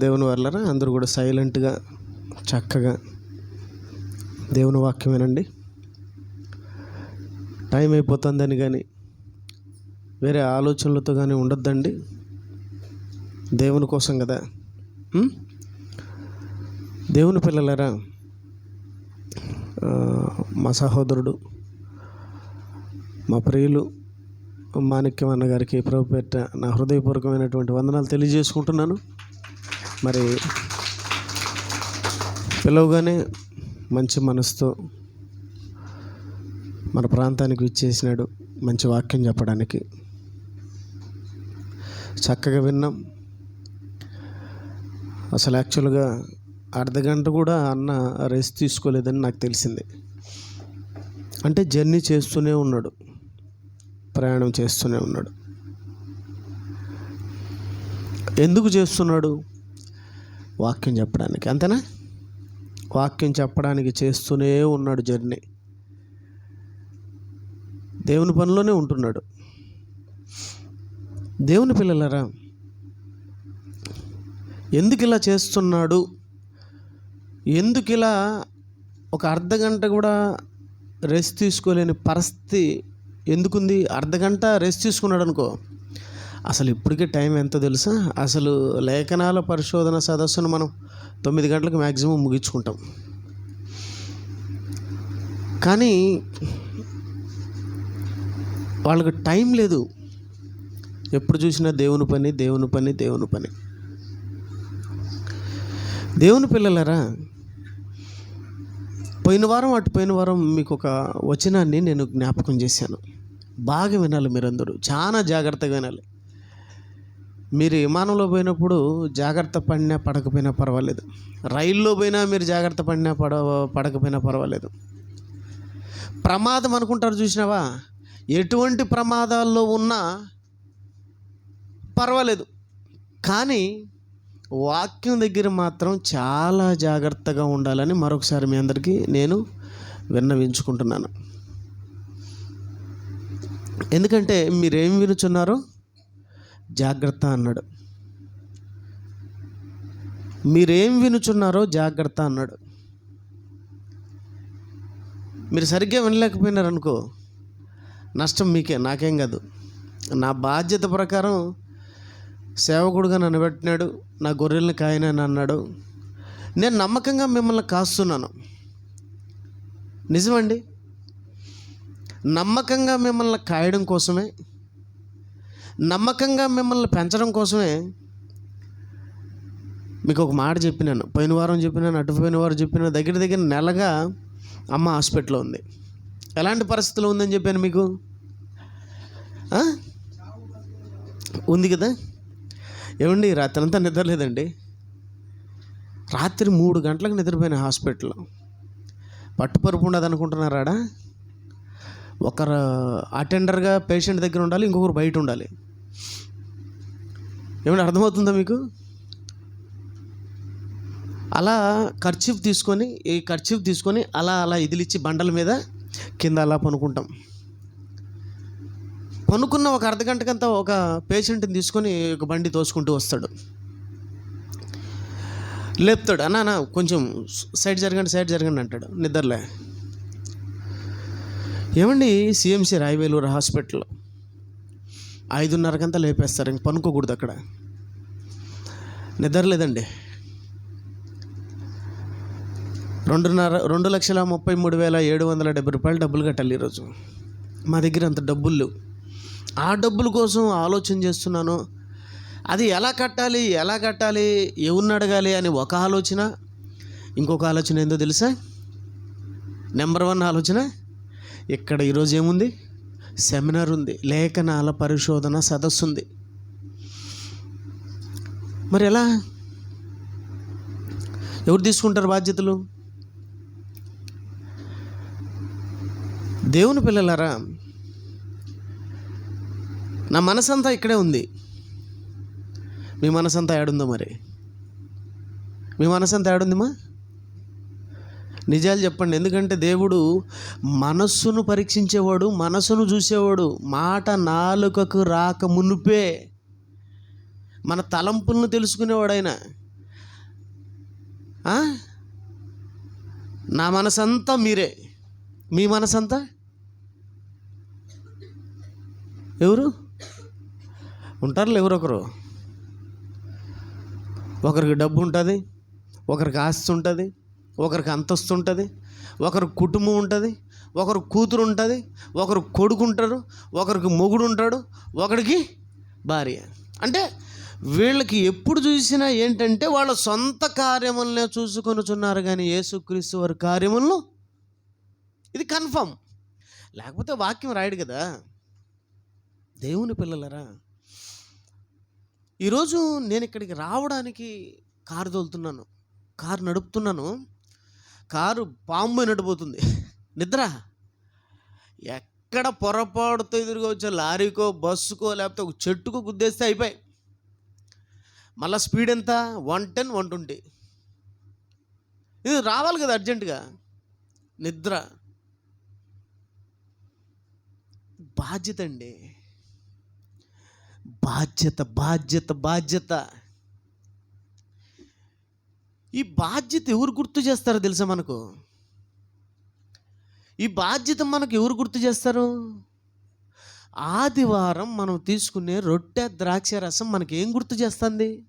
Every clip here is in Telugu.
దేవుని వల్లరా అందరూ కూడా సైలెంట్గా చక్కగా దేవుని వాక్యమేనండి. టైం అయిపోతుందని కానీ వేరే ఆలోచనలతో కానీ ఉండొద్దండి. దేవుని కోసం కదా. దేవుని పిల్లలరా మా సహోదరుడు మా ప్రియులు మాణిక్యం అన్న గారికి ప్రభు పెట్ట నా హృదయపూర్వకమైనటువంటి వందనాలు తెలియజేసుకుంటున్నాను. మరి పిలవగానే మంచి మనసుతో మన ప్రాంతానికి విచ్చేసినాడు. మంచి వాక్యం చెప్పడానికి. చక్కగా విన్నాం. అసలు యాక్చువల్గా అర్ధ గంట కూడా అన్న రెస్ట్ తీసుకోలేదని నాకు తెలిసింది. అంటే జర్నీ చేస్తూనే ఉన్నాడు. ప్రయాణం చేస్తూనే ఉన్నాడు. ఎందుకు చేస్తున్నాడు? వాక్యం చెప్పడానికి అంతేనా? వాక్యం చెప్పడానికి చేస్తూనే ఉన్నాడు జర్నీ. దేవుని పనిలోనే ఉంటున్నాడు. దేవుని పిల్లలరా ఎందుకు ఇలా చేస్తున్నాడు? ఎందుకు ఇలా ఒక అర్ధ గంట కూడా రెస్ట్ తీసుకోలేని పరిస్థితి ఎందుకుంది? అర్ధ గంట రెస్ట్ తీసుకున్నాడు అనుకో అసలు ఇప్పటికే టైం ఎంతో తెలుసా? అసలు లేఖనాల పరిశోధన సదస్సును మనం తొమ్మిది గంటలకు మ్యాక్సిమం ముగించుకుంటాం. కానీ వాళ్ళకి టైం లేదు. ఎప్పుడు చూసినా దేవుని పని దేవుని పని దేవుని పని. దేవుని పిల్లలరా పోయిన వారం అటు పోయిన వారం మీకు ఒక వచనాన్ని నేను జ్ఞాపకం చేశాను. బాగా వినాలి మీరందరూ. చాలా జాగ్రత్తగా వినాలి. మీరు విమానంలో పోయినప్పుడు జాగ్రత్త పడినా పడకపోయినా పర్వాలేదు. రైల్లో పోయినా మీరు జాగ్రత్త పడినా పడ పడకపోయినా పర్వాలేదు. ప్రమాదం అనుకుంటారు చూసినావా? ఎటువంటి ప్రమాదాల్లో ఉన్నా పర్వాలేదు. కానీ వాక్యం దగ్గర మాత్రం చాలా జాగ్రత్తగా ఉండాలని మరొకసారి మీ అందరికీ నేను విన్నవించుకుంటున్నాను. ఎందుకంటే మీరేం వినుచున్నారో జాగ్రత్త అన్నాడు. మీరేం వినుచున్నారో జాగ్రత్త అన్నాడు. మీరు సరిగ్గా వినలేకపోయినారనుకో నష్టం మీకే నాకేం కాదు. నా బాధ్యత ప్రకారం సేవకుడుగా నన్ను పెట్టినాడు నా గొర్రెల్ని కాయనని అన్నాడు. నేను నమ్మకంగా మిమ్మల్ని కాస్తున్నాను. నిజమండి? నమ్మకంగా మిమ్మల్ని కాయడం కోసమే నమ్మకంగా మిమ్మల్ని పెంచడం కోసమే మీకు ఒక మాట చెప్పినాను. పోయిన వారం చెప్పినాను అటుపోయిన వారం చెప్పిన దగ్గర దగ్గర నెలగా అమ్మ హాస్పిటల్లో ఉంది. ఎలాంటి పరిస్థితులు ఉందని చెప్పాను మీకు? ఉంది కదా? ఏమండి రాత్రి అంతా నిద్రలేదండి రాత్రి మూడు గంటలకు నిద్రపోయిన హాస్పిటల్లో. పట్టుపరుపు ఉండదు అనుకుంటున్నారాడా ఒకరు అటెండర్గా పేషెంట్ దగ్గర ఉండాలి ఇంకొకరు బయట ఉండాలి. ఏమైనా అర్థమవుతుందా మీకు? అలా ఖర్చీఫ్ తీసుకొని ఈ ఖర్చీఫ్ తీసుకొని అలా అలా ఇదిలిచ్చి బండల మీద కింద అలా పనుకుంటాం. పనుకున్న ఒక అర్ధ గంటకంతా ఒక పేషెంట్ని తీసుకొని ఒక బండి తోసుకుంటూ వస్తాడు. లేపుతాడు. అన్నా అన్న కొంచెం సైడ్ జరగండి సైడ్ జరగండి అంటాడు. నిద్రలే. ఏమండి? CMC Rayavelur hospital. ఐదున్నరకంతా లేపేస్తారు. ఇంక పనుకోకూడదు అక్కడ. నిద్ర లేదండి. రెండున్నర రెండు లక్షల ముప్పై మూడు వేల ఏడు వందల డెబ్బై రూపాయలు డబ్బులు కట్టాలి ఈరోజు. మా దగ్గర అంత డబ్బులు లేవు. ఆ డబ్బుల కోసం ఆలోచన చేస్తున్నాను. అది ఎలా కట్టాలి? ఎలా కట్టాలి? ఎవరిని అడగాలి అని ఒక ఆలోచన. ఇంకొక ఆలోచన ఏందో తెలుసా? నెంబర్ వన్ ఆలోచన. ఇక్కడ ఈరోజు ఏముంది? సెమినార్ ఉంది. లేఖనాల పరిశోధన సదస్సు ఉంది. మరి ఎలా? ఎవరు తీసుకుంటారు బాధ్యతలు? దేవుని పిల్లలారా నా మనసంతా ఇక్కడే ఉంది. మీ మనసంతా ఏడుందో మరి? మీ మనసంతా ఏడుందిమా? నిజాలు చెప్పండి. ఎందుకంటే దేవుడు మనస్సును పరీక్షించేవాడు మనసును చూసేవాడు మాట నాలుకకు రాక మునుపే మన తలంపులను తెలుసుకునేవాడు ఆయన. నా మనసంతా మీరే. మీ మనసంతా? ఎవరు? ఉంటారులే ఎవరొకరు. ఒకరికి డబ్బు ఉంటుంది ఒకరికి ఆస్తి ఉంటుంది ఒకరికి అంతస్తు ఉంటుంది ఒకరి కుటుంబం ఉంటుంది ఒకరు కూతురు ఉంటుంది ఒకరు కొడుకు ఉంటారు ఒకరికి మొగుడు ఉంటాడు ఒకరికి భార్య. అంటే వీళ్ళకి ఎప్పుడు చూసినా ఏంటంటే వాళ్ళ సొంత కార్యములనే చూసుకొనుచున్నారు కానీ యేసుక్రీస్తు వారి కార్యములను ఇది కన్ఫర్మ్. లేకపోతే వాక్యం రాయడు కదా. దేవుని పిల్లలరా ఈరోజు నేను ఇక్కడికి రావడానికి కారు తోలుతున్నాను కారు నడుపుతున్నాను. కారు పాము నడిపోతుంది నిద్ర? ఎక్కడ పొరపాటుతో ఎదురుగా వచ్చే లారీకో బస్సుకో లేకపోతే ఒక చెట్టుకో గుద్దేస్తే అయిపోయి మళ్ళీ స్పీడ్ ఎంత? One ten one twenty. ఇది రావాలి కదా అర్జెంటుగా. నిద్ర. బాధ్యత అండి. బాధ్యత బాధ్యత బాధ్యత. ఈ బాధ్యత ఎవరు గుర్తు చేస్తారో తెలుసా మనకు? ఈ బాధ్యత మనకు ఎవరు గుర్తు చేస్తారు? ఆదివారం మనం తీసుకునే రొట్టె ద్రాక్ష రసం మనకి ఏం గుర్తు చేస్తుంది?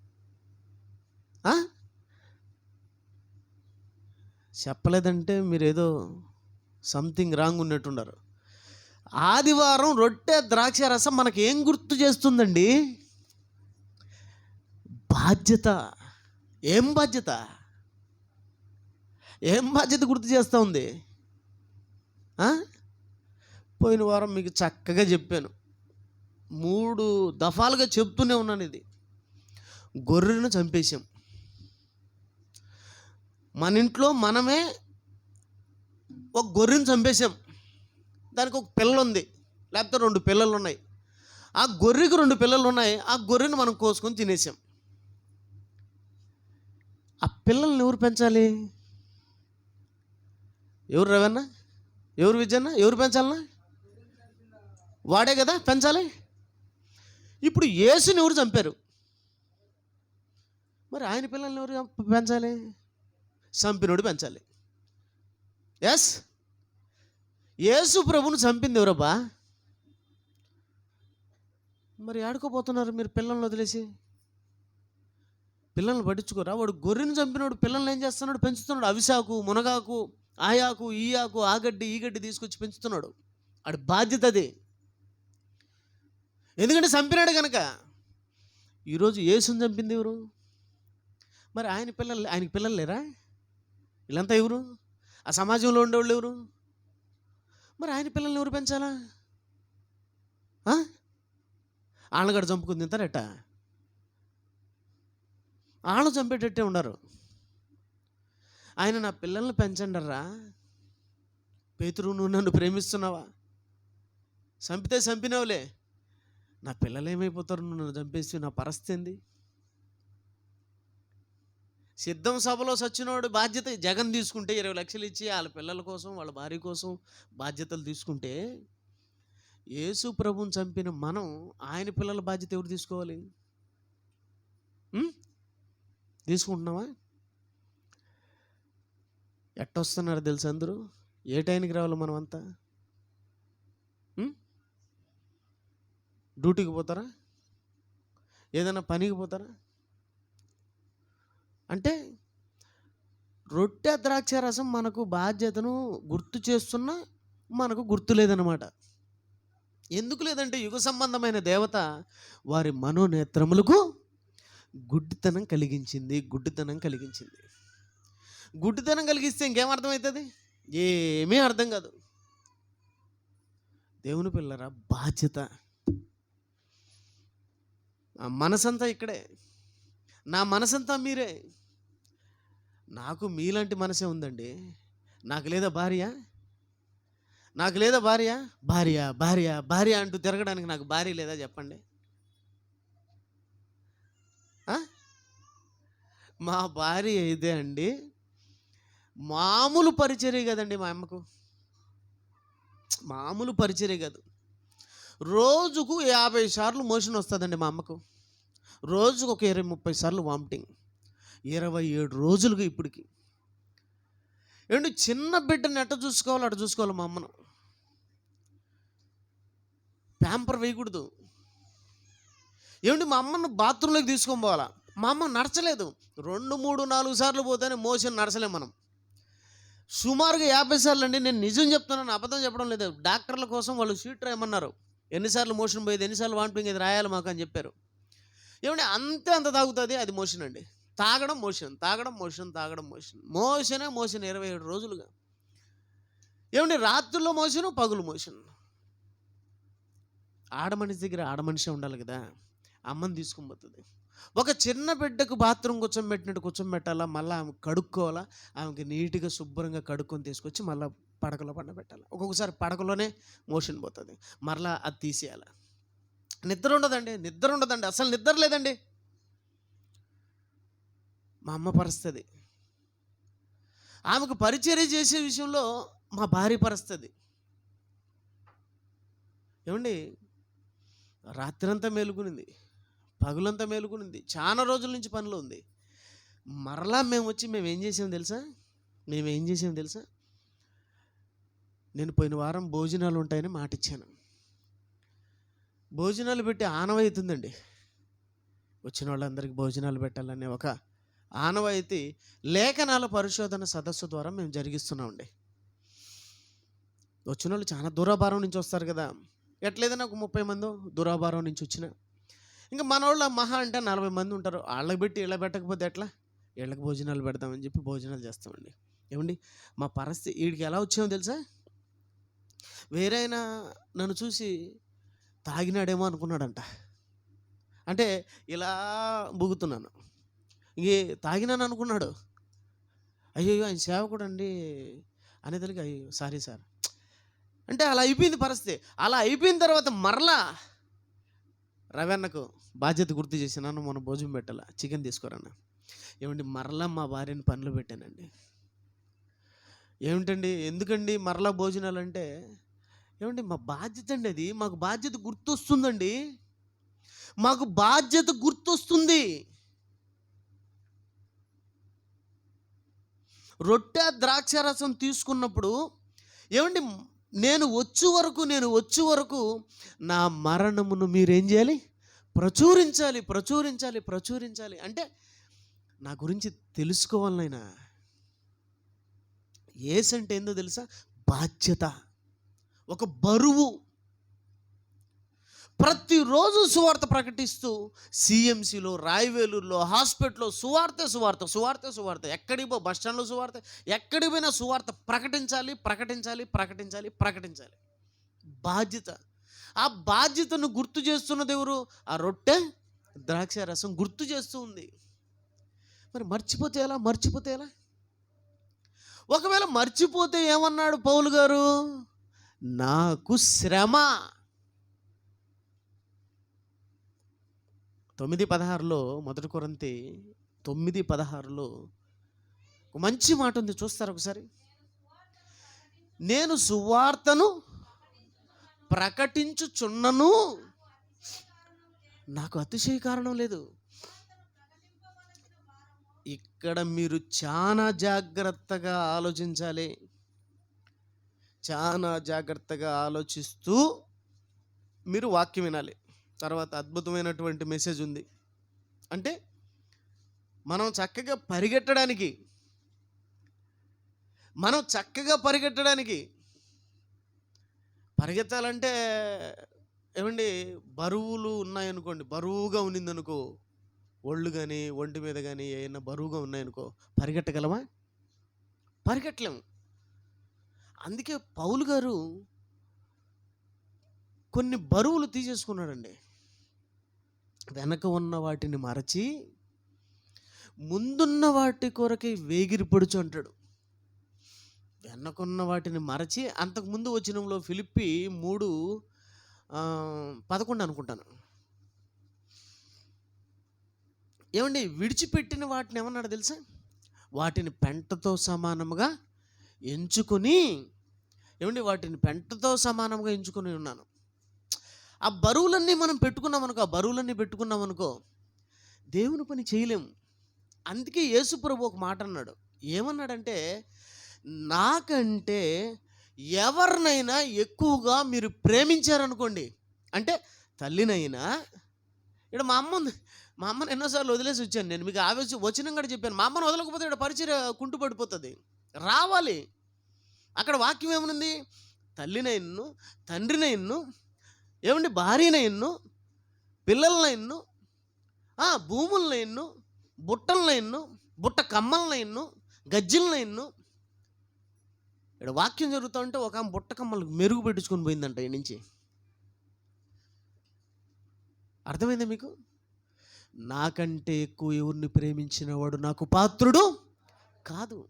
చెప్పలేదంటే మీరు ఏదో సంథింగ్ రాంగ్ ఉన్నట్టున్నారు. ఆదివారం రొట్టె ద్రాక్ష రసం మనకి ఏం గుర్తు చేస్తుందండి? బాధ్యత. ఏం బాధ్యత? ఏం బాధ్యత గుర్తు చేస్తూ ఉంది? పోయిన వారం మీకు చక్కగా చెప్పాను. మూడు దఫాలుగా చెప్తూనే ఉన్నాను ఇది. గొర్రెను చంపేశాం. మన ఇంట్లో మనమే ఒక గొర్రెను చంపేశాం. దానికి ఒక పిల్ల ఉంది. లేకపోతే రెండు పిల్లలు ఉన్నాయి. ఆ గొర్రెకి రెండు పిల్లలు ఉన్నాయి. ఆ గొర్రెను మనం కోసుకొని తినేసాం ఆ పిల్లల్ని ఎవరు పెంచాలి? ఎవరు రవన్న ఎవరు విజయన్న? ఎవరు పెంచాలన్నా? వాడే కదా పెంచాలి? ఇప్పుడు యేసుని ఎవరు చంపారు? మరి ఆయన పిల్లల్ని ఎవరు పెంచాలి? చంపినోడు పెంచాలి. ఎస్ యేసు ప్రభుని చంపింది ఎవరబ్బా? మరి ఆడుకోపోతున్నారు మీరు పిల్లల్ని వదిలేసి? పిల్లల్ని పట్టించుకోరా? వాడు గొర్రెని చంపినోడు పిల్లల్ని ఏం చేస్తున్నాడు? పెంచుతున్నాడు. అవిసాకు మునగాకు ఆయాకు ఈ ఆకు ఆ గడ్డి ఈ గడ్డి తీసుకొచ్చి పెంచుతున్నాడు. వాడి బాధ్యత అది. ఎందుకంటే చంపినాడు కనుక ఈరోజు యేసుని చంపింది ఎవరు? మరి ఆయన పిల్లలు ఆయనకి పిల్లలు లేరా? వీళ్ళంతా ఎవరు? ఆ సమాజంలో ఉండేవాళ్ళు ఎవరు? మరి ఆయన పిల్లల్ని ఎవరు పెంచాలా? ఆ? వాళ్ళగడ చంపుకుని తింటారట. వాళ్ళు చంపేటట్టే ఉండరు ఆయన నా పిల్లల్ని పెంచండర్రా. పేతురు నువ్వు నన్ను ప్రేమిస్తున్నావా? చంపితే చంపినావులే. నా పిల్లలు ఏమైపోతారు? నువ్వు నన్ను చంపేసి నా పరిస్థితి సిద్ధం సభలో సచ్చినోడు బాధ్యత జగన్ తీసుకుంటే ఇరవై లక్షలు ఇచ్చి వాళ్ళ పిల్లల కోసం వాళ్ళ భార్య కోసం బాధ్యతలు తీసుకుంటే యేసు ప్రభుని చంపిన మనం ఆయన పిల్లల బాధ్యత ఎవరు తీసుకోవాలి? తీసుకుంటున్నావా? ఎట్టొస్తున్నారు తెలుసు అందరూ? ఏ టైంకి రావాలి మనం అంతా డ్యూటీకి పోతారా? ఏదైనా పనికి పోతారా? అంటే రొట్టె ద్రాక్ష రసం మనకు బాధ్యతను గుర్తు చేస్తున్నా మనకు గుర్తు లేదనమాట ఎందుకు లేదంటే యుగ సంబంధమైన దేవత వారి మనోనేత్రములకు గుడ్డితనం కలిగించింది గుడ్డితనం కలిగించింది. గుడ్డితనం కలిగిస్తే ఇంకేం అర్థమవుతుంది ఏమీ అర్థం కాదు. దేవుని పిల్లరా బాధ్యత. ఆ మనసంతా ఇక్కడే. నా మనసంతా మీరే. నాకు మీలాంటి మనసే ఉందండి. నాకు లేదా భార్య? నాకు లేదా భార్య? భార్య భార్య భార్య అంటూ తిరగడానికి నాకు భార్య లేదా చెప్పండి? మా భార్య ఇదే అండి. మామూలు పరిచర్య కదండి మా అమ్మకు. మామూలు పరిచర్య కాదు. రోజుకు యాభై సార్లు మోషన్ వస్తుందండి మా అమ్మకు. రోజుకు ఒక ఇరవై ముప్పై సార్లు వామిటింగ్. ఇరవై ఏడు రోజులుగా ఇప్పటికి. ఏంటి చిన్న బిడ్డని ఎట్ట చూసుకోవాలో అటు చూసుకోవాలి మా అమ్మను. ప్యాంపర్ వేయకూడదు. ఏమండి మా అమ్మను బాత్రూంలోకి తీసుకొని పోవాలా? మా అమ్మ నడచలేదు. రెండు మూడు నాలుగు సార్లు పోతేనే మోషన్ నడచలేం మనం. సుమారుగా యాభై సార్లు అండి నేను నిజం చెప్తున్నాను అబద్ధం చెప్పడం లేదు. డాక్టర్ల కోసం వాళ్ళు సీట్ రాయమన్నారు. ఎన్నిసార్లు మోషన్ పోయేది ఎన్నిసార్లు వాంటింగ్ ఇది రాయాలి మాకు అని చెప్పారు. ఏమంటే అంతే అంత తాగుతుంది అది మోషన్ అండి. తాగడం మోషన్ తాగడం మోషన్ తాగడం మోషన్. మోషనే మోషన్ ఇరవై ఏడు రోజులుగా. ఏమండి రాత్రుల్లో మోషను పగులు మోషన్. ఆడమనిషి దగ్గర ఆడమనిషే ఉండాలి కదా. అమ్మని తీసుకొని పోతుంది. ఒక చిన్న బిడ్డకు బాత్రూమ్ కూర్చోబెట్టినట్టు కూర్చోబెట్టాలా మళ్ళీ ఆమె కడుక్కోవాలా? ఆమెకి నీట్గా శుభ్రంగా కడుక్కొని తీసుకొచ్చి మళ్ళీ పడకలో పండబెట్టాలి? ఒక్కొక్కసారి పడకలోనే మోషన్ పోతుంది. మరలా అది తీసేయాలి? నిద్ర ఉండదండి. నిద్ర ఉండదండి. అసలు నిద్ర లేదండి. మా అమ్మ పరిస్థితి. ఆమెకు పరిచర్య చేసే విషయంలో మా భార్య పరిస్థితి. ఏమండి? రాత్రంతా మేలుకునింది. పగులంతా మేలుకునింది. చాలా రోజుల నుంచి పనిలో ఉంది. మరలా మేము వచ్చి మేము ఏం చేసాం తెలుసా? మేము ఏం చేసాం తెలుసా? నేను పోయిన వారం భోజనాలు ఉంటాయని మాట ఇచ్చాను భోజనాలు పెట్టి ఆనవాయితుందండి వచ్చిన వాళ్ళందరికీ భోజనాలు పెట్టాలనే ఒక ఆనవాయితీ లేఖనాల పరిశోధన సదస్సు ద్వారా మేము జరిగిస్తున్నామండి. వచ్చిన వాళ్ళు చాలా దూరాభారం నుంచి వస్తారు కదా. ఎట్లేదన్నా ఒక ముప్పై మందో దూరాభారం నుంచి వచ్చిన ఇంకా మన వాళ్ళు మహా అంటే నలభై మంది ఉంటారు. వాళ్ళకి పెట్టి ఇళ్ళ పెట్టకపోతే ఎట్లా? వీళ్ళకి భోజనాలు పెడతామని చెప్పి భోజనాలు చేస్తామండి. ఏమండి? మా పరిస్థితి వీడికి ఎలా వచ్చామో తెలుసా? వేరైనా నన్ను చూసి తాగినాడేమో అనుకున్నాడంట. అంటే ఇలా బుగుతున్నాను. ఇంకే తాగినాను అనుకున్నాడు. అయ్యో ఆయన సేవకుడు అండి. అనేదానికి అయ్యో సారీ సార్. అంటే అలా అయిపోయింది పరిస్థితి. అలా అయిపోయిన తర్వాత మరలా రవెన్నకు బాధ్యత గుర్తు చేసినాను మనం భోజనం పెట్టాల. చికెన్ తీసుకోరన్న. ఏమండి మరలా మా భార్యని పనులు పెట్టానండి. ఏమిటండి ఎందుకండి మరలా భోజనాలు అంటే ఏమండి మా బాధ్యత అండి అది. మాకు బాధ్యత గుర్తొస్తుందండి. మాకు బాధ్యత గుర్తొస్తుంది. రొట్టె ద్రాక్ష రసం తీసుకున్నప్పుడు ఏమండి నేను వచ్చు వరకు నేను వచ్చు వరకు నా మరణమును మీరేం చేయాలి? ప్రచురించాలి ప్రచురించాలి ప్రచురించాలి. అంటే నా గురించి తెలుసుకోవాలనైనా. ఏస్ అంటే ఏందో తెలుసా? బాధ్యత. ఒక బరువు. ప్రతిరోజు సువార్త ప్రకటిస్తూ సిఎంసిలో రాయవేలూరులో హాస్పిటల్లో సువార్త సువార్త సువార్త సువార్త. ఎక్కడికి పో బస్ స్టాండ్లో సువార్త. ఎక్కడికి పోయినా సువార్త ప్రకటించాలి ప్రకటించాలి ప్రకటించాలి ప్రకటించాలి. బాధ్యత. ఆ బాధ్యతను గుర్తు చేస్తున్నది ఎవరు? ఆ రొట్టె ద్రాక్ష రసం గుర్తు చేస్తూ ఉంది. మరి మర్చిపోతే ఎలా? మర్చిపోతే ఎలా? ఒకవేళ మర్చిపోతే ఏమన్నాడు పౌలు గారు? నాకు శ్రమ. తొమ్మిది పదహారులో మొదటి కొరంతి తొమ్మిది పదహారులో ఒక మంచి మాట ఉంది చూస్తారు ఒకసారి? నేను సువార్తను ప్రకటించుచున్నను. నాకు అతిశయ కారణం లేదు. ఇక్కడ మీరు చాలా జాగ్రత్తగా ఆలోచించాలి. చాలా జాగ్రత్తగా ఆలోచిస్తూ మీరు వాక్యం వినాలి. తర్వాత అద్భుతమైనటువంటి మెసేజ్ ఉంది. అంటే మనం చక్కగా పరిగెట్టడానికి మనం చక్కగా పరిగెట్టడానికి పరిగెత్తాలంటే ఏమండి బరువులు ఉన్నాయనుకోండి బరువుగా ఉన్నిందనుకో ఒళ్ళు కానీ ఒంటి మీద కానీ ఏమైనా బరువుగా ఉన్నాయనుకో పరిగెట్టగలమా? పరిగెట్టలేము. అందుకే పౌలు గారు కొన్ని బరువులు తీసేసుకున్నాడండి. వెనక ఉన్న వాటిని మరచి ముందున్న వాటి కొరకే వేగిరి పడుచు అంటాడు. వెనకున్న వాటిని మరచి అంతకుముందు వచ్చినంలో ఫిలిప్పి మూడు పదకొండు అనుకుంటాను. ఏమండి విడిచిపెట్టిన వాటిని ఏమన్నాడు తెలుసా? వాటిని పెంటతో సమానముగా ఎంచుకొని ఏమండి వాటిని పెంటతో సమానంగా ఎంచుకొని ఉన్నాను. ఆ బరువులన్నీ మనం పెట్టుకున్నాం అనుకో ఆ బరువులన్నీ పెట్టుకున్నాం అనుకో దేవుని పని చేయలేము. అందుకే యేసుప్రభు ఒక మాట అన్నాడు. ఏమన్నాడంటే నాకంటే ఎవరినైనా ఎక్కువగా మీరు ప్రేమించారనుకోండి. అంటే తల్లినైనా? ఇక్కడ మా అమ్మ ఉంది మా అమ్మని ఎన్నోసార్లు వదిలేసి వచ్చాను నేను. మీకు ఆవేశం వచ్చిన కూడా చెప్పాను. మా అమ్మను వదలకపోతే ఇక్కడ పరిచయ కుంటు పడిపోతుంది. రావాలి. అక్కడ వాక్యం ఏమనుంది తల్లినైన్ను తండ్రినైన్ను ఏమండి? భార్యనైన్ను పిల్లలనైన్ను భూములనైన్ను బుట్టలనైన్ను బుట్ట కమ్మలనైన్ను గజ్జిలనైన్ను ఇక్కడ వాక్యం జరుగుతూ ఉంటే ఒక ఆమె బుట్ట కమ్మలు మెరుగు పెట్టించుకొని పోయిందంట ఈ నుంచి. అర్థమైందా మీకు? నాకంటే ఎక్కువ ఎవరిని ప్రేమించిన వాడు నాకు పాత్రుడు కాదు.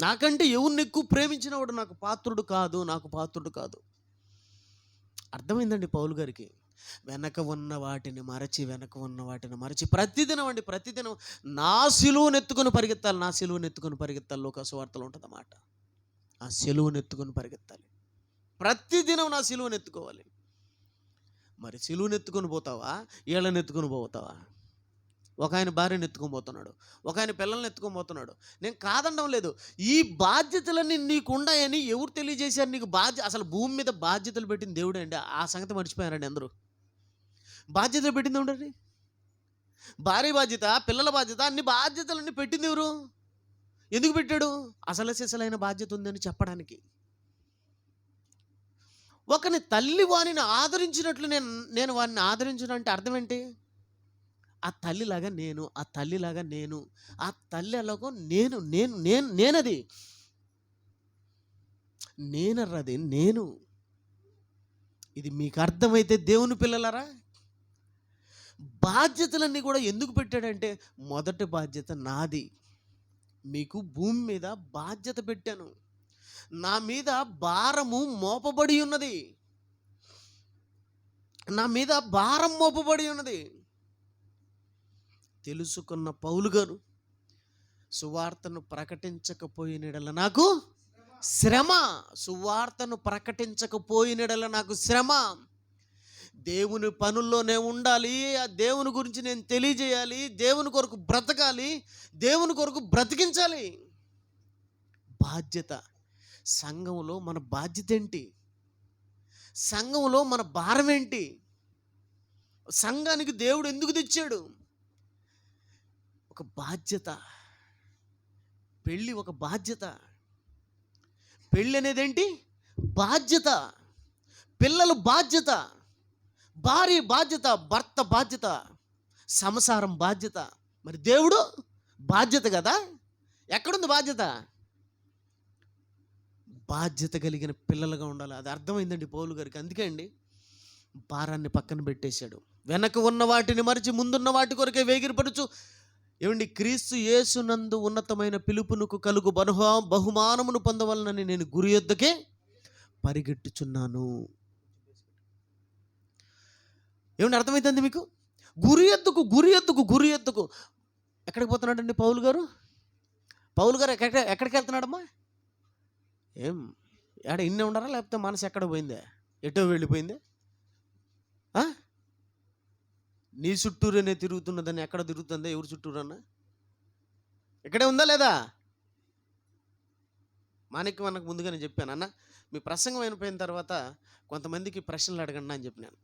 నాకంటే ఎవరిని ఎక్కువ ప్రేమించిన వాడు నాకు పాత్రుడు కాదు నాకు పాత్రుడు కాదు. అర్థమైందండి పౌలు గారికి. వెనక ఉన్న వాటిని మరచి వెనక ఉన్న వాటిని మరచి ప్రతిదినం అండి ప్రతిదినం నా సిలువును ఎత్తుకొని పరిగెత్తాలి నా సిలువును ఎత్తుకొని పరిగెత్తాలి. లోక సువార్తలు ఉంటుందన్నమాట. ఆ సిలువును ఎత్తుకొని పరిగెత్తాలి. ప్రతిదినం నా సిలువును ఎత్తుకోవాలి. మరి సిలువును ఎత్తుకొని పోతావా? ఏళ్ళని ఎత్తుకొని పోతావా? ఒక ఆయన భార్యను ఎత్తుకోబోతున్నాడు ఒక ఆయన పిల్లల్ని ఎత్తుకొని పోతున్నాడు. నేను కాదనడం లేదు. ఈ బాధ్యతలన్నీ నీకు ఉన్నాయని ఎవరు తెలియజేశారు నీకు? బాధ్య అసలు భూమి మీద బాధ్యతలు పెట్టిన దేవుడే అండి. ఆ సంగతి మర్చిపోయారండి అందరూ. బాధ్యతలు పెట్టింది ఉండండి భార్య బాధ్యత పిల్లల బాధ్యత అన్ని బాధ్యతలన్నీ పెట్టింది ఎవరు? ఎందుకు పెట్టాడు? అసలు సిసలైన బాధ్యత ఉందని చెప్పడానికి. ఒకని తల్లి వానిని ఆదరించినట్లు నేను నేను వాడిని ఆదరించడం అంటే అర్థం ఏంటి? ఆ తల్లిలాగా నేను ఆ తల్లిలాగా నేను ఆ తల్లి ఎలాగో నేను నేను నేను నేనది. నేనర్రది నేను. ఇది మీకు అర్థమైతే దేవుని పిల్లలరా? బాధ్యతలన్నీ కూడా ఎందుకు పెట్టాడంటే మొదటి బాధ్యత నాది. మీకు భూమి మీద బాధ్యత పెట్టాను. నా మీద భారము మోపబడి ఉన్నది. నా మీద భారం మోపబడి ఉన్నది. తెలుసుకున్న పౌలు గారు సువార్తను ప్రకటించకపోయినడల నాకు శ్రమ. సువార్తను ప్రకటించకపోయినడల నాకు శ్రమ. దేవుని పనుల్లోనే ఉండాలి ఆ దేవుని గురించి నేను తెలియజేయాలి దేవుని కొరకు బ్రతకాలి దేవుని కొరకు బ్రతికించాలి. బాధ్యత. సంఘంలో మన బాధ్యత ఏంటి? సంఘంలో మన భారం ఏంటి? సంఘానికి దేవుడు ఎందుకు తెచ్చాడు? ఒక బాధ్యత. పెళ్ళి ఒక బాధ్యత. పెళ్ళి అనేది ఏంటి బాధ్యత. పిల్లలు బాధ్యత. భార్య బాధ్యత భర్త బాధ్యత. సంసారం బాధ్యత. మరి దేవుడు బాధ్యత కదా? ఎక్కడుంది బాధ్యత? బాధ్యత కలిగిన పిల్లలుగా ఉండాలి. అది అర్థమైందండి పౌలు గారికి. అందుకే అండి భారాన్ని పక్కన పెట్టేశాడు. వెనక ఉన్న వాటిని మరిచి ముందున్న వాటి కొరకే వేగిరపడుచు ఏమండి? క్రీస్తు యేసునందు ఉన్నతమైన పిలుపునకు కలుగు బహు బహుమానమును పొందవలనని నేను గురి యొద్దకే పరిగెట్టుచున్నాను. ఏమండి అర్థమవుతుంది మీకు? గురి ఎత్తుకు గురి ఎత్తుకు గురి ఎత్తుకు ఎక్కడికి పోతున్నాడండి పౌలు గారు? పౌలు గారు ఎక్కడ ఎక్కడికి వెళ్తున్నాడమ్మా? ఏం ఎక్కడ ఇన్నే ఉన్నారా లేకపోతే మనసు ఎక్కడ పోయిందే? ఎటో వెళ్ళిపోయిందే? నీ చుట్టూరేనే తిరుగుతున్నదని ఎక్కడ తిరుగుతుందా ఎవరు చుట్టూరన్నా? ఇక్కడే ఉందా లేదా? మాణిక్యం మనకు ముందుగానే చెప్పాను అన్న మీ ప్రసంగం అయిపోయిన తర్వాత కొంతమందికి ప్రశ్నలు అడగండి అని చెప్పినాను.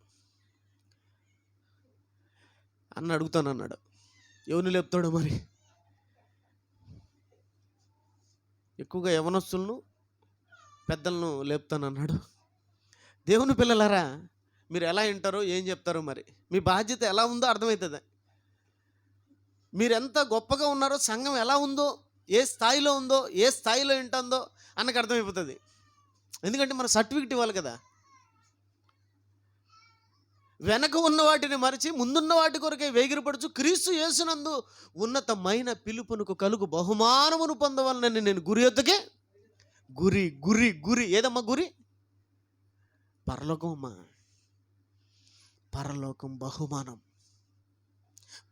అన్న అడుగుతాను అన్నాడు. ఎవరిని లేపుతాడో మరి? ఎక్కువగా యవనస్తులను పెద్దలను లేపుతాను అన్నాడు. దేవుని పిల్లలారా మీరు ఎలా వింటారో ఏం చెప్తారో మరి. మీ బాధ్యత ఎలా ఉందో అర్థమవుతుంది. మీరు ఎంత గొప్పగా ఉన్నారో సంఘం ఎలా ఉందో ఏ స్థాయిలో ఉందో ఏ స్థాయిలో వింటుందో అన్నకు అర్థమైపోతుంది. ఎందుకంటే మన సర్టిఫికెట్ ఇవ్వాలి కదా. వెనక ఉన్న వాటిని మరిచి ముందున్న వాటి కొరకే వేగిరపడుచు క్రీస్తు యేసునందు ఉన్నతమైన పిలుపునకు కలుగు బహుమానమును పొందవలనని నేను గురి ఎత్తుకే గురి గురి గురి. ఏదమ్మా గురి? పరలోకం అమ్మా పరలోకం బహుమానం.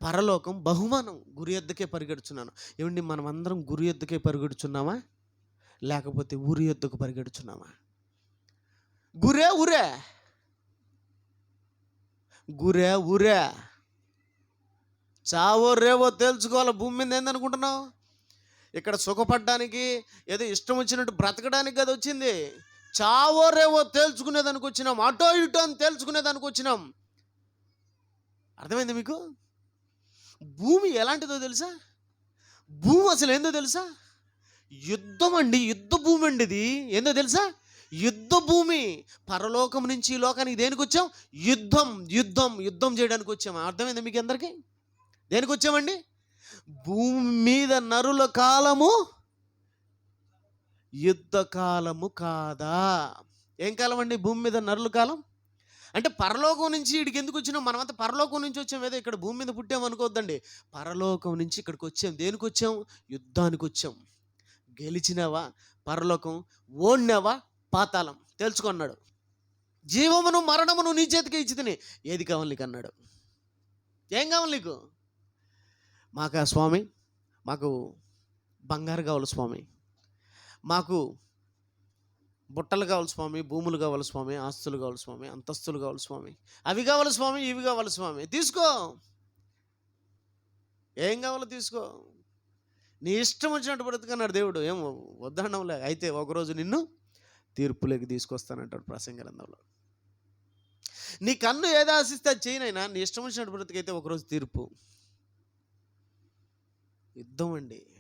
పరలోకం బహుమానం గురి ఎద్దకే పరిగెడుచున్నాను. ఏమండి మనం అందరం గురి ఎద్దకే పరిగెడుచున్నామా? లేకపోతే ఊరి ఎద్దుకు పరిగెడుచున్నామా? గురే ఊరే. గురే ఊరే. చావో రేవో తేల్చుకోవాలి భూమి మీద ఏందనుకుంటున్నావు? ఇక్కడ సుఖపడ్డానికి ఏదో ఇష్టం వచ్చినట్టు బ్రతకడానికి కదా వచ్చింది. చావో రేవో తేల్చుకునేదానికి వచ్చినాం. అటో ఇటో అని తేల్చుకునేదానికి వచ్చినాం. అర్థమైంది మీకు? భూమి ఎలాంటిదో తెలుసా? భూమి అసలు ఏందో తెలుసా? యుద్ధం అండి యుద్ధ భూమి అండి ఇది. ఏందో తెలుసా? యుద్ధ భూమి. పరలోకం నుంచి ఈ లోకానికి దేనికి వచ్చాం? యుద్ధం యుద్ధం యుద్ధం చేయడానికి వచ్చాం. అర్థమైంది మీకు అందరికీ? దేనికి వచ్చామండి? భూమి మీద నరుల కాలము యుద్ధ కాలము కాదా? ఏం కాలం అండి భూమి మీద నరుల కాలం? అంటే పరలోకం నుంచి ఇక్కడికి ఎందుకు వచ్చినాం మనమంతా పరలోకం నుంచి వచ్చాం. ఏదో ఇక్కడ భూమి మీద పుట్టాం అనుకోవద్దండి. పరలోకం నుంచి ఇక్కడికి వచ్చాం. దేనికి వచ్చాం యుద్ధానికి వచ్చాం గెలిచినావా? పరలోకం ఓడినావా? పాతాళం. తెలుసుకున్నాడు. జీవమును మరణమును నీ చేతికి ఇచ్చి తిని ఏది కావాలి నీకు? అన్నాడు. ఏం కావాలి నీకు? మాకు స్వామి? మాకు బంగారు కావాలి స్వామి. మాకు బుట్టలు కావాలి స్వామి భూములు కావాలి స్వామి ఆస్తులు కావాలి స్వామి అంతస్తులు కావాలి స్వామి. అవి కావాలి స్వామి ఇవి కావాలి స్వామి. తీసుకో. ఏం కావాలో తీసుకో. నీ ఇష్టం వచ్చినట్టు బ్రతుకన్నాడు దేవుడు. ఏం వద్దనడంలే అయితే ఒకరోజు నిన్ను తీర్పులోకి తీసుకొస్తానంటాడు ప్రసంగ గ్రంథంలో. నీ కన్ను ఏది ఆశిస్తే అది చేయనైనా నీ ఇష్టం వచ్చినట్టు బ్రతికైతే ఒకరోజు తీర్పు. యుద్ధం అండి.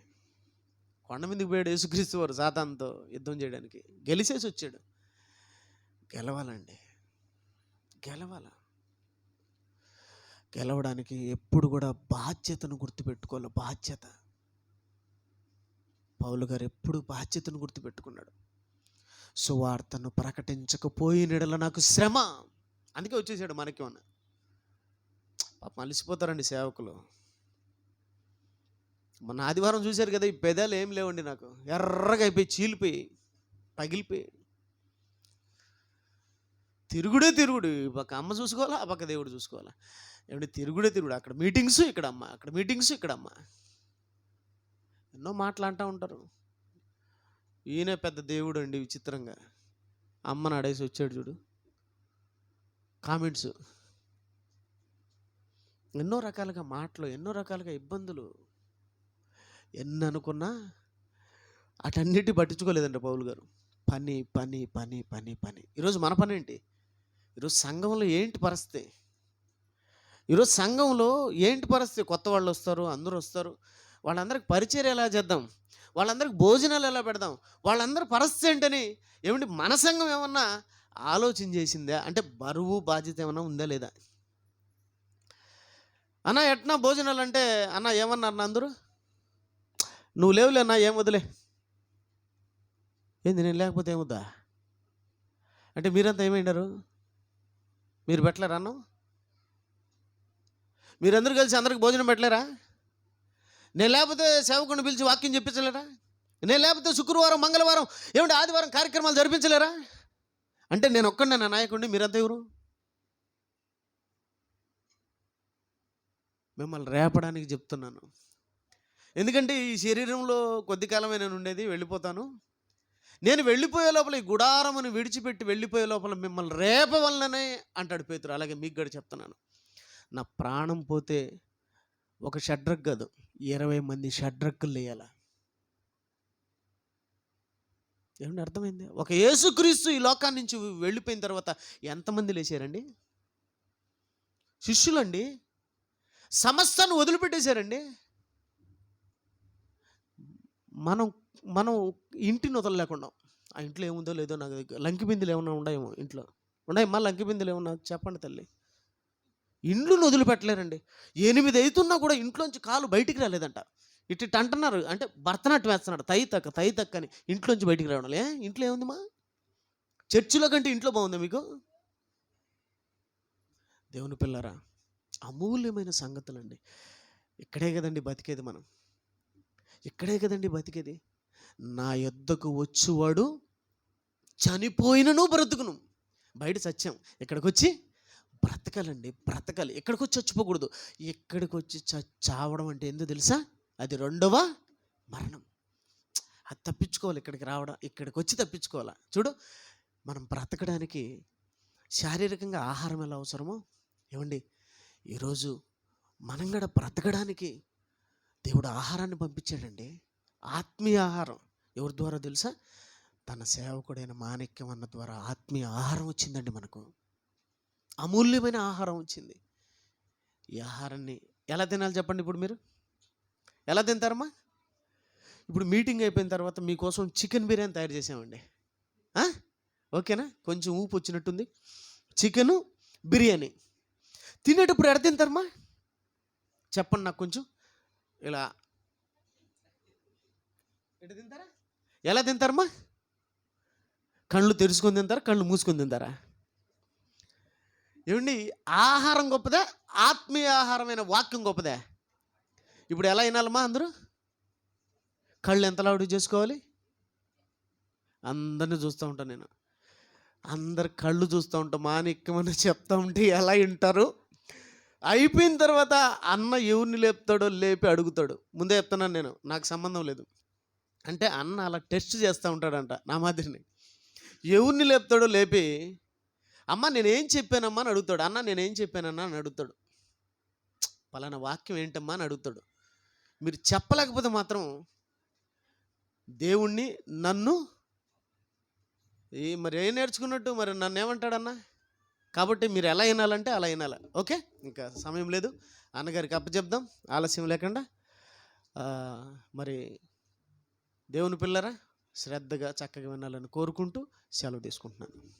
కొండ మీదకి పోయాడు యేసుక్రీస్తు వారు సాతాన్తో యుద్ధం చేయడానికి. గెలిచేసి వచ్చాడు గెలవాలండి. గెలవాల. గెలవడానికి ఎప్పుడు కూడా బాధ్యతను గుర్తుపెట్టుకోవాలి. బాధ్యత. పౌలు గారు ఎప్పుడు బాధ్యతను గుర్తుపెట్టుకున్నాడు. సువార్తను ప్రకటించకపోయినడల నాకు శ్రమ. అందుకే వచ్చేసాడు మనకి ఉన్న మలిసిపోతారండి సేవకులు. మొన్న ఆదివారం చూశారు కదా ఈ పెదాలు ఏం లేవండి నాకు. ఎర్రగా అయిపోయి చీలిపోయి పగిలిపోయి. తిరుగుడే తిరుగుడు. ఈ పక్క అమ్మ చూసుకోవాలా ఆ పక్క దేవుడు చూసుకోవాలా? ఏమంటే తిరుగుడే తిరుగుడు. అక్కడ మీటింగ్స్ ఇక్కడ అమ్మ అక్కడ మీటింగ్స్ ఇక్కడ అమ్మ ఎన్నో మాటలు అంటూ ఉంటారు. ఈయనే పెద్ద దేవుడు అండి విచిత్రంగా. అమ్మను అడేసి వచ్చాడు చూడు. కామెంట్స్. ఎన్నో రకాలుగా మాటలు ఎన్నో రకాలుగా ఇబ్బందులు. ఎన్ని అనుకున్నా అటన్నిటి పట్టించుకోలేదండి పౌలు గారు. పని పని పని పని పని. ఈరోజు మన పని ఏంటి? ఈరోజు సంఘంలో ఏంటి పరిస్థితి? ఈరోజు సంఘంలో ఏంటి పరిస్థితి? కొత్త వాళ్ళు వస్తారు అందరూ వస్తారు. వాళ్ళందరికి పరిచయం ఎలా చేద్దాం? వాళ్ళందరికి భోజనాలు ఎలా పెడదాం? వాళ్ళందరి పరిస్థితి ఏంటని ఏమిటి మన సంఘం ఏమన్నా ఆలోచన చేసిందా? అంటే బరువు బాధ్యత ఏమన్నా ఉందా లేదా? అన్న ఎట్నా భోజనాలు అంటే అన్న ఏమన్నారు అన్న అందరూ నువ్వు లేవులే ఏం వదిలే ఏంది నేను లేకపోతే ఏముద్దా అంటే మీరంతా ఏమైనారు మీరు పెట్టలేరా అన్నం? మీరందరూ కలిసి అందరికి భోజనం పెట్టలేరా? నేను లేకపోతే సేవకుని పిలిచి వాక్యం చెప్పించలేరా? నేను లేకపోతే శుక్రవారం మంగళవారం ఏమిటి ఆదివారం కార్యక్రమాలు జరిపించలేరా? అంటే నేను ఒక్కడే నా నాయకుడిని మీరంతా ఎవరు? మిమ్మల్ని రేపడానికి చెప్తున్నాను. ఎందుకంటే ఈ శరీరంలో కొద్ది కాలమే నేను ఉండేది వెళ్ళిపోతాను. నేను వెళ్ళిపోయే లోపల ఈ గుడారమును విడిచిపెట్టి వెళ్ళిపోయే లోపల మిమ్మల్ని రేప వల్లనే అంటాడు పేతురు. అలాగే మీకు కూడా చెప్తున్నాను. నా ప్రాణం పోతే ఒక షడ్రక్ కాదు ఇరవై మంది షడ్రక్కులు వేయాల ఏమంటే అర్థమైంది? ఒక యేసుక్రీస్తు ఈ లోకాన్ని నుంచి వెళ్ళిపోయిన తర్వాత ఎంతమంది లేచారండి? శిష్యులండి? సమస్తను వదిలిపెట్టేశారండి? మనం మనం ఇంటిని వదలలేకుండా. ఆ ఇంట్లో ఏముందో లేదో నాకు దగ్గర లంకి బిందులు ఏమైనా ఉన్నాయేమో ఇంట్లో. ఉన్నాయమ్మా లంకి బిందులు ఏమన్నా? చెప్పండి తల్లి. ఇండ్లను వదిలిపెట్టలేరండి. ఎనిమిది అవుతున్నా కూడా ఇంట్లోంచి కాలు బయటికి రాలేదంట. ఇట్టి ఇటు అంటున్నారు అంటే భరతనాట్యం వేస్తున్నాడు తై తక్క తై తక్క అని ఇంట్లోంచి బయటికి రావడం లే. ఇంట్లో ఏముంది మా? చర్చిలో కంటే ఇంట్లో బాగుందా మీకు? దేవుని పిల్లరా అమూల్యమైన సంగతులండి. ఇక్కడే కదండి బతికేది మనం. ఇక్కడే కదండి బతికేది. నా యొద్దకు వచ్చువాడు చనిపోయినను బ్రతుకును. బయట సత్యం. ఇక్కడికి వచ్చి బ్రతకాలండి బ్రతకాలి. ఎక్కడికి వచ్చి చచ్చిపోకూడదు. ఎక్కడికి వచ్చి చ- చావడం అంటే ఎందుకు తెలుసా? అది రెండవ మరణం. అది తప్పించుకోవాలి ఇక్కడికి రావడం ఇక్కడికి వచ్చి తప్పించుకోవాలా. చూడు మనం బ్రతకడానికి శారీరకంగా ఆహారం ఎలా అవసరమో. ఏమండి? ఈరోజు మనం కూడా బ్రతకడానికి దేవుడు ఆహారాన్ని పంపించాడండి. ఆత్మీయ ఆహారం. ఎవరి ద్వారా తెలుసా? తన సేవకుడైన మాణిక్యం అన్న ద్వారా ఆత్మీయ ఆహారం వచ్చిందండి మనకు. అమూల్యమైన ఆహారం వచ్చింది. ఈ ఆహారాన్ని ఎలా తినాలి చెప్పండి ఇప్పుడు మీరు? ఎలా తింటారమ్మా? ఇప్పుడు మీటింగ్ అయిపోయిన తర్వాత మీకోసం చికెన్ బిర్యానీ తయారు చేసామండి ఓకేనా? కొంచెం ఊపు వచ్చినట్టుంది. చికెను బిర్యానీ. తినేటప్పుడు ఎడ తింటారమ్మా? చెప్పండి నాకు కొంచెం. ఇలా. ఎలా తింటారమ్మా? కళ్ళు తెరుచుకొని తింటారా కళ్ళు మూసుకొని తింటారా? ఏమండి ఆహారం గొప్పదా ఆత్మీయ ఆహారమైన వాక్యం గొప్పదా. ఇప్పుడు ఎలా వినాలమ్మా అందరూ? కళ్ళు ఎంత లావుడు చేసుకోవాలి? అందరిని చూస్తూ ఉంటాను నేను. అందరు కళ్ళు చూస్తూ ఉంటాం మాణిక్యమని చెప్తా ఉంటే ఎలా వింటారు? అయిపోయిన తర్వాత అన్న ఎవరిని లేపుతాడో లేపి అడుగుతాడు. ముందే చెప్తున్నాను నేను నాకు సంబంధం లేదు. అంటే అన్న అలా టెస్ట్ చేస్తూ ఉంటాడంట నా మాదిరిని. ఎవరిని లేపుతాడో లేపి అమ్మ నేనేం చెప్పానమ్మా అని అడుగుతాడు. అన్న నేనేం చెప్పానన్నా అని అడుగుతాడు. పలానా వాక్యం ఏంటమ్మా అని అడుగుతాడు. మీరు చెప్పలేకపోతే మాత్రం దేవుణ్ణి నన్ను ఈ మరి ఏం నేర్చుకున్నట్టు మరి నన్ను ఏమంటాడన్నా కాబట్టి మీరు ఎలా వినాలంటే అలా వినాలి. ఓకే? ఇంకా సమయం లేదు. అన్నగారికి అప్పచెప్దాం. ఆలస్యం లేకుండా. మరి దేవుని పిల్లరా శ్రద్ధగా చక్కగా వినాలని కోరుకుంటూ సెలవు తీసుకుంటున్నాను.